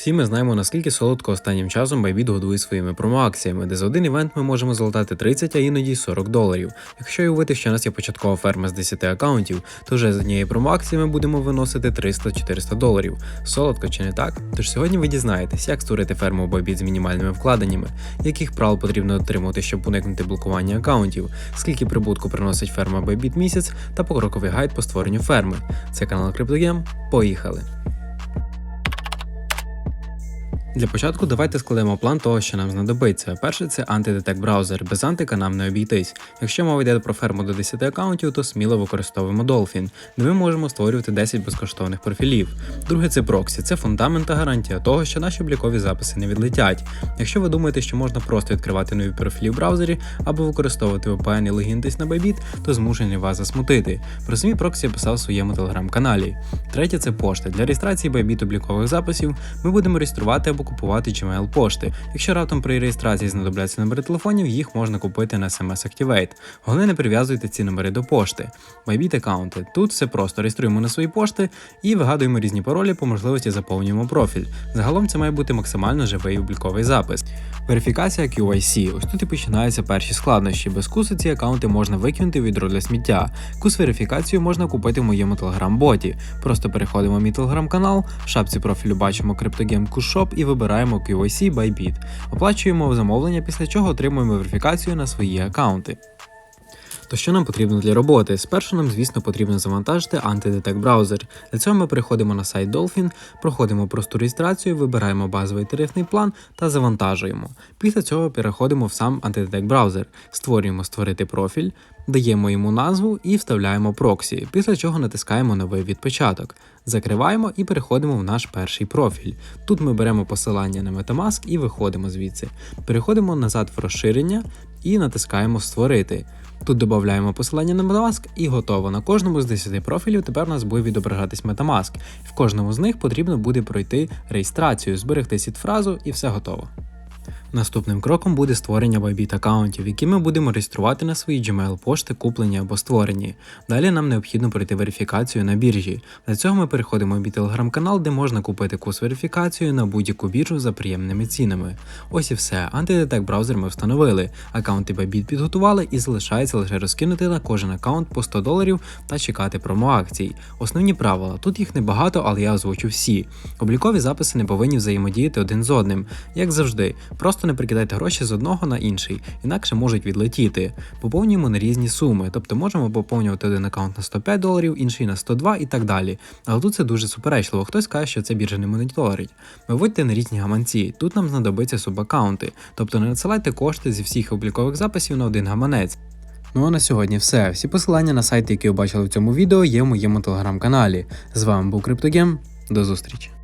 Всі ми знаємо, наскільки солодко останнім часом Bybit годує своїми промоакціями, де за один івент ми можемо залатати 30, а іноді 40 доларів. Якщо уявити, що у нас є початкова ферма з 10 аккаунтів, то вже з однієї промоакції ми будемо виносити 300-400 доларів. Солодко чи не так? Тож сьогодні ви дізнаєтесь, як створити ферму Bybit з мінімальними вкладеннями, яких правил потрібно дотримувати, щоб уникнути блокування аккаунтів, скільки прибутку приносить ферма Bybit місяць та покроковий гайд по створенню ферми. Це канал CryptoGame. Поїхали! Для початку давайте складемо план того, що нам знадобиться. Перше це антидетект браузер. Без антика нам не обійтись. Якщо мова йде про ферму до 10 аккаунтів, то сміло використовуємо Dolphin, де ми можемо створювати 10 безкоштовних профілів. Друге це проксі. Це фундамент та гарантія того, що наші облікові записи не відлетять. Якщо ви думаєте, що можна просто відкривати нові профілі в браузері або використовувати VPN і логінитись на Bybit, то змушений вас засмутити. Про самі проксі я писав в своєму телеграм-каналі. Третє це пошта. Для реєстрації Bybit облікових записів ми будемо реєструвати або купувати Gmail пошти. Якщо раптом при реєстрації знадобляться номери телефонів, їх можна купити на SMS Activate. Головне не прив'язуйте ці номери до пошти. Bybit аккаунти. Тут все просто реєструємо на свої пошти і вигадуємо різні паролі, по можливості заповнюємо профіль. Загалом це має бути максимально живий обліковий запис. Верифікація QIC. Ось тут і починаються перші складнощі. Без куси ці аккаунти можна викинути в відро для сміття. Кус верифікацію можна купити в моєму телеграм-боті. Просто переходимо в мій телеграм-канал, в шапці профілю бачимо CryptoGame Shop і вибираємо QIC Bybit. Оплачуємо замовлення, після чого отримуємо верифікацію на свої аккаунти. То що нам потрібно для роботи? Спершу нам, звісно, потрібно завантажити антидетект браузер. Для цього ми переходимо на сайт Dolphin, проходимо просту реєстрацію, вибираємо базовий тарифний план та завантажуємо. Після цього переходимо в сам антидетект браузер, створюємо створити профіль, даємо йому назву і вставляємо проксі, після чого натискаємо новий відпечаток. Закриваємо і переходимо в наш перший профіль. Тут ми беремо посилання на Metamask і виходимо звідси. Переходимо назад в розширення і натискаємо Створити. Тут додаємо посилання на Metamask і готово. На кожному з 10 профілів тепер у нас буде відображатись Metamask. В кожному з них потрібно буде пройти реєстрацію, зберегти сіт-фразу і все готово. Наступним кроком буде створення Bybit аккаунтів, які ми будемо реєструвати на свої Gmail пошти, куплені або створені. Далі нам необхідно пройти верифікацію на біржі. Для цього ми переходимо в мій телеграм-канал, де можна купити курс верифікацію на будь-яку біржу за приємними цінами. Ось і все. Антидетект браузер ми встановили. Аккаунти Bybit підготували і залишається лише розкинути на кожен аккаунт по 100 доларів та чекати промоакцій. Основні правила. Тут їх небагато, але я озвучу всі. Облікові записи не повинні взаємодіяти один з одним, як завжди. Просто не прикидайте гроші з одного на інший, інакше можуть відлетіти. Поповнюємо на різні суми, тобто можемо поповнювати один аккаунт на 105 доларів, інший на 102 і так далі. Але тут це дуже суперечливо. Хтось каже, що це біржа не моніторить. Виводьте на різні гаманці. Тут нам знадобиться субаккаунти, тобто не надсилайте кошти зі всіх облікових записів на один гаманець. Ну а на сьогодні все. Всі посилання на сайти, які ви бачили в цьому відео, є в моєму телеграм-каналі. З вами був CryptoGame. До зустрічі!